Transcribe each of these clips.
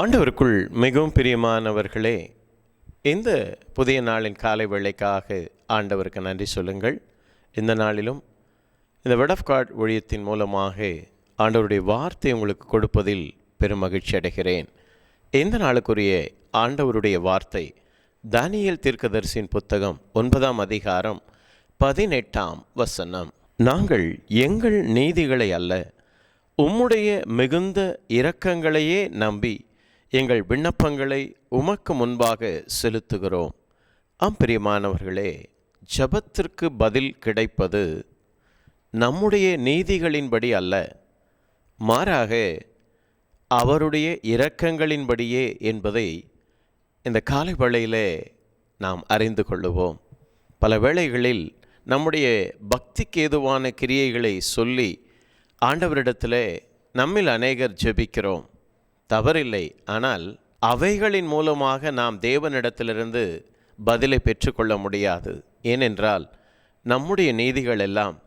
ஆண்டவருக்குள் மிகவும் பிரியமானவர்களே இந்த புதிய நாளின் காலை வேளைக்காக ஆண்டவருக்கு நன்றி சொல்லுங்கள். இந்த நாளிலும் இந்த வெட் ஆஃப் கார்ட் ஒழியத்தின் மூலமாக ஆண்டவருடைய வார்த்தை உங்களுக்கு கொடுப்பதில் பெரும் மகிழ்ச்சி அடைகிறேன். இந்த நாளுக்குரிய ஆண்டவருடைய வார்த்தை தானியல் தீர்க்கதரிசியின் புத்தகம் ஒன்பதாம் அதிகாரம் பதினெட்டாம் வசனம். நாங்கள் எங்கள் நீதிகளை அல்ல உம்முடைய மிகுந்த இரக்கங்களையே நம்பி எங்கள் விண்ணப்பங்களை உமக்கு முன்பாக செலுத்துகிறோம். ஆம் பிரியமானவர்களே ஜபத்திற்கு பதில் கிடைப்பது நம்முடைய நீதிகளின்படி அல்ல மாறாக அவருடைய இரக்கங்களின்படியே என்பதை இந்த காலை வேளையிலே நாம் அறிந்து கொள்ளுவோம். பல வேளைகளில் நம்முடைய பக்திக்கு ஏதுவான கிரியைகளை சொல்லி ஆண்டவரிடத்திலே நம்மில் அநேகர் ஜெபிக்கிறோம். தவறில்லை ஆனால் அவைகளின் மூலமாக நாம் தேவனிடத்திலிருந்து பதிலை பெற்றுக்கொள்ள முடியாது. ஏனென்றால் நம்முடைய நீதிகள் எல்லாம்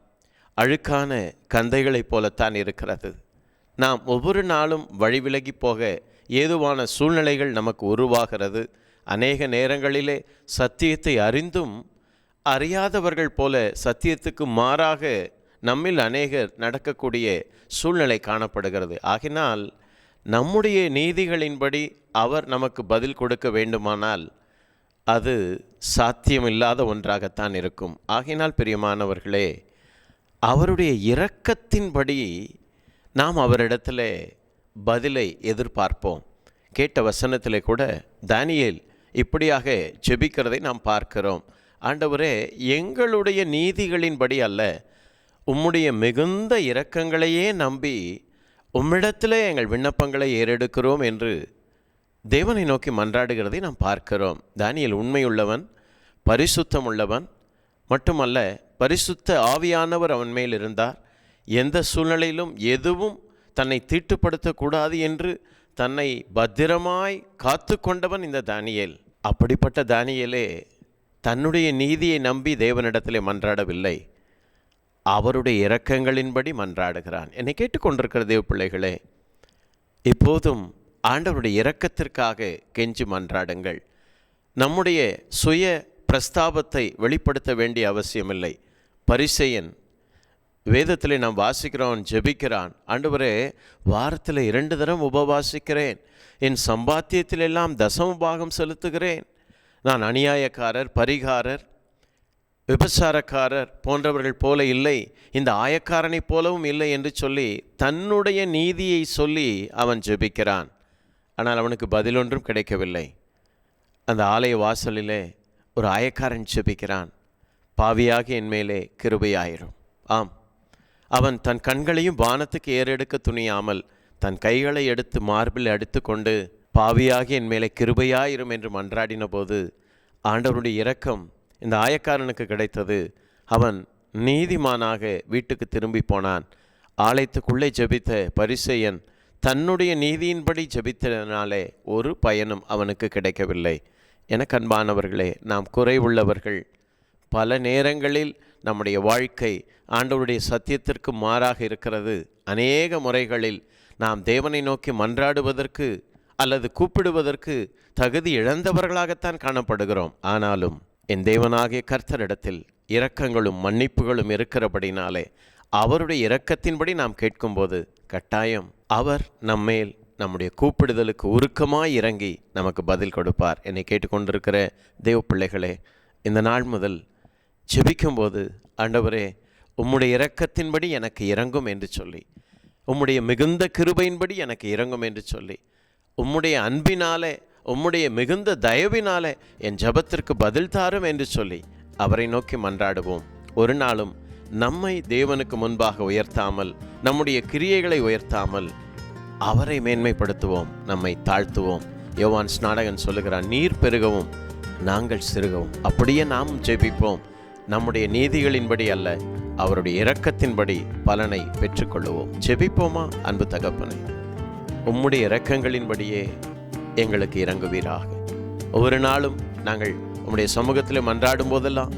அழுக்கான கந்தைகளைப் போலத்தான் இருக்கிறது. நாம் ஒவ்வொரு நாளும் வழிவிலகி போக ஏதுவான சூழ்நிலைகள் நமக்கு உருவாகிறது. அநேக நேரங்களிலே சத்தியத்தை அறிந்தும் அறியாதவர்கள் போல சத்தியத்துக்கு மாறாக நம்மில் அநேகர் நடக்கக்கூடிய சூழ்நிலை காணப்படுகிறது. ஆகினால் நம்முடைய நீதிகளின்படி அவர் நமக்கு பதில் கொடுக்க வேண்டுமானால் அது சாத்தியமில்லாத ஒன்றாகத்தான் இருக்கும். ஆகினால் பிரியமானவர்களே அவருடைய இரக்கத்தின்படி நாம் அவரிடத்துல பதிலை எதிர்பார்ப்போம். கேட்ட வசனத்தில் கூட தானியல் இப்படியாக ஜெபிக்கிறதை நாம் பார்க்கிறோம். ஆண்டவரே எங்களுடைய நீதிகளின்படி அல்ல உம்முடைய மிகுந்த இரக்கங்களையே நம்பி உம்மிடத்திலே எங்கள் விண்ணப்பங்களை ஏறெடுக்கிறோம் என்று தேவனை நோக்கி மன்றாடுகிறதை நாம் பார்க்கிறோம். தானியல் உண்மையுள்ளவன் பரிசுத்தம் உள்ளவன் மட்டுமல்ல பரிசுத்த ஆவியானவர் அவன் மேல் இருந்தார். எந்த சூழ்நிலையிலும் எதுவும் தன்னை தீட்டுப்படுத்தக்கூடாது என்று தன்னை பத்திரமாய் காத்து கொண்டவன் இந்த தானியேல். அப்படிப்பட்ட தானியலே தன்னுடைய நீதியை நம்பி தேவனிடத்திலே மன்றாடவில்லை. அவருடைய இரக்கங்களின்படி மன்றாடுகிறான். என்னை கேட்டுக்கொண்டிருக்கிற தேவ பிள்ளைகளே இப்போதும் ஆண்டவருடைய இரக்கத்திற்காக கெஞ்சி மன்றாடுங்கள். நம்முடைய சுய பிரஸ்தாபத்தை வெளிப்படுத்த வேண்டிய அவசியமில்லை. பரிசெயன் வேதத்தில் நாம் வாசிக்கிறோம் ஜெபிக்கிறான். ஆண்டவரே வாரத்தில் இரண்டு தரம் உபவாசிக்கிறேன். என் சம்பாத்தியத்திலெல்லாம் தசம பாகம் செலுத்துகிறேன். நான் அநியாயக்காரர் பரிகாரர் விபசாரக்காரர் போன்றவர்கள் போல இல்லை. இந்த ஆயக்காரனைப் போலவும் இல்லை என்று சொல்லி தன்னுடைய நீதியை சொல்லி அவன் ஜெபிக்கிறான். ஆனால் அவனுக்கு பதிலொன்றும் கிடைக்கவில்லை. அந்த ஆலய வாசலிலே ஒரு ஆயக்காரன் ஜெபிக்கிறான். பாவியாக என் மேலே கிருபையாயிரும் ஆம். அவன் தன் கண்களையும் வானத்துக்கு ஏறெடுக்க துணியாமல் தன் கைகளை எடுத்து மார்பில் அடித்துக்கொண்டு பாவியாகி என் மேலே கிருபையாயிரும் என்று மன்றாடின போது ஆண்டவருடைய இரக்கம் இந்த ஆயக்காரனுக்கு கிடைத்தது. அவன் நீதிமானாக வீட்டுக்கு திரும்பி போனான். ஆலயத்துக்குள்ளே ஜபித்த பரிசெயன் தன்னுடைய நீதியின்படி ஜபித்ததனாலே ஒரு பயனும் அவனுக்கு கிடைக்கவில்லை. எனக்கன்பானவர்களே நாம் குறைவுள்ளவர்கள். பல நேரங்களில் நம்முடைய வாழ்க்கை ஆண்டவருடைய சத்தியத்திற்கு மாறாக இருக்கிறது. அநேக முறைகளில் நாம் தேவனை நோக்கி மன்றாடுவதற்கு அல்லது கூப்பிடுவதற்கு தகுதி இழந்தவர்களாகத்தான் காணப்படுகிறோம். ஆனாலும் என் தேவனாகிய கர்த்தரிடத்தில் இரக்கங்களும் மன்னிப்புகளும் இருக்கிறபடினாலே அவருடைய இரக்கத்தின்படி நாம் கேட்கும்போது கட்டாயம் அவர் நம்மேல் நம்முடைய கூப்பிடுதலுக்கு உருக்கமாய் இறங்கி நமக்கு பதில் கொடுப்பார். என்னை கேட்டுக்கொண்டிருக்கிற தேவ பிள்ளைகளே இந்த நாள் முதல் ஜெபிக்கும்போது ஆண்டவரே உம்முடைய இரக்கத்தின்படி எனக்கு இறங்கும் என்று சொல்லி உம்முடைய மிகுந்த கிருபையின்படி எனக்கு இறங்கும் என்று சொல்லி உம்முடைய அன்பினாலே உம்முடைய மிகுந்த தயவினாலே என் ஜபத்திற்கு பதில் தாரும் என்று சொல்லி அவரை நோக்கி மன்றாடுவோம். ஒரு நாளும் நம்மை தேவனுக்கு முன்பாக உயர்த்தாமல் நம்முடைய கிரியைகளை உயர்த்தாமல் அவரை மேன்மைப்படுத்துவோம் நம்மை தாழ்த்துவோம். யோவான் ஸ்நாடகன் சொல்லுகிறான் நீர் பெருகவும் நாங்கள் சிறுகவும். அப்படியே நாம் ஜெபிப்போம். நம்முடைய நீதிகளின்படி அல்ல அவருடைய இரக்கத்தின்படி பலனை பெற்றுக்கொள்ளுவோம். ஜெபிப்போமா அன்பு தகப்பனை? உம்முடைய இரக்கங்களின்படியே எங்களுக்கு இறங்குவீராக. ஒவ்வொரு நாளும் நாங்கள் உம்முடைய சமூகத்தில் மன்றாடும் போதெல்லாம்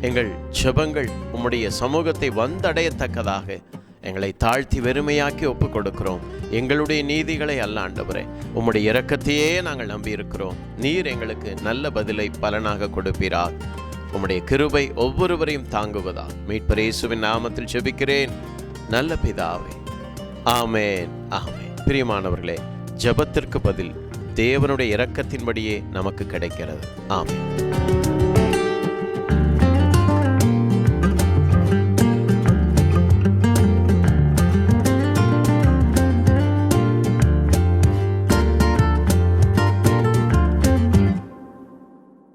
எங்கள் ஜெபங்கள் உம்முடைய சமூகத்தை வந்தடையத்தக்கதாக எங்களை தாழ்த்தி வெறுமையாக்கி ஒப்பு கொடுக்கிறோம் எங்களுடைய நீதிகளை அல்ல ஆண்டவரே. உம்முடைய இரக்கத்தையே நாங்கள் நம்பியிருக்கிறோம். நீர் எங்களுக்கு நல்ல பதிலை பலனாக கொடுப்பீராக. உம்முடைய கிருபை ஒவ்வொருவரையும் தாங்குவதா மீட்பர் இயேசுவின் நாமத்தில் செபிக்கிறேன் நல்ல பிதாவே. ஆமேன் ஆமேன். பிரியமானவர்களே ஜெபத்திற்கு பதில் தேவனுடைய இரக்கத்தின்படியே நமக்கு கிடைக்கிறது. ஆமேன்.